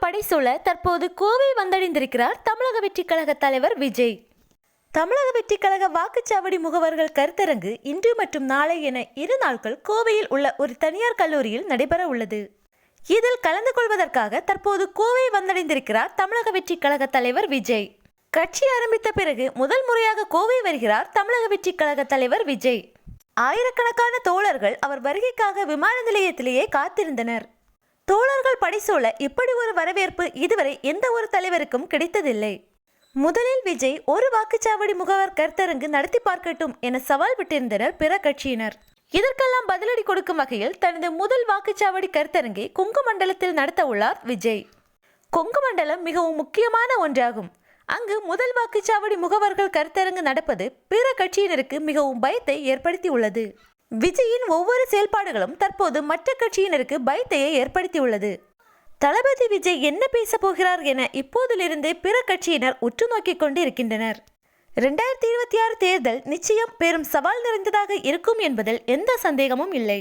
தோழர்கள் படைசூழ தற்போது கோவை வந்தடைந்திருக்கிறார் தமிழக வெற்றிக் கழக தலைவர் விஜய். தமிழக வெற்றிக் கழக வாக்குச்சாவடி முகவர்கள் கருத்தரங்கு இன்று மற்றும் நாளை என இரு நாட்கள் கோவையில் உள்ள ஒரு தனியார் கல்லூரியில் நடைபெற உள்ளது. இதில் கலந்து கொள்வதற்காக தற்போது கோவை வந்தடைந்திருக்கிறார் தமிழக வெற்றிக் கழக தலைவர் விஜய். கட்சி ஆரம்பித்த பிறகு முதல் முறையாக கோவை வருகிறார் தமிழக வெற்றிக் கழக தலைவர் விஜய். ஆயிரக்கணக்கான தோழர்கள் அவர் வருகைக்காக விமான நிலையத்திலேயே காத்திருந்தனர். தோழர்கள் படைசூழ இப்படி ஒரு வரவேற்பு இதுவரை எந்த ஒரு தலைவருக்கும் கிடைத்ததில்லை. முதலில் விஜய் ஒரு வாக்குச்சாவடி முகவர் கருத்தரங்கு நடத்தி பார்க்கட்டும் என சவால் விட்டிருந்தனர் பிற கட்சியினர். இதற்கெல்லாம் பதிலடி கொடுக்கும் வகையில் தனது முதல் வாக்குச்சாவடி கருத்தரங்கை கொங்கு மண்டலத்தில் நடத்த உள்ளார் விஜய். கொங்கு மண்டலம் மிகவும் முக்கியமான ஒன்றாகும். அங்கு முதல் வாக்குச்சாவடி முகவர்கள் கருத்தரங்கு நடப்பது பிற கட்சியினருக்கு மிகவும் பயத்தை ஏற்படுத்தியுள்ளது. விஜயின் ஒவ்வொரு செயல்பாடுகளும் தற்போது மற்ற கட்சியினருக்கு பயத்தையே ஏற்படுத்தியுள்ளது. தளபதி விஜய் என்ன பேச போகிறார் என இப்போதிலிருந்தே பிற கட்சியினர் உற்று நோக்கிக் கொண்டு இருக்கின்றனர் ரெண்டாயிரத்தி இருபத்தி ஆறு தேர்தல் நிச்சயம் பெரும் சவால் நிறைந்ததாக இருக்கும் என்பதில் எந்த சந்தேகமும் இல்லை.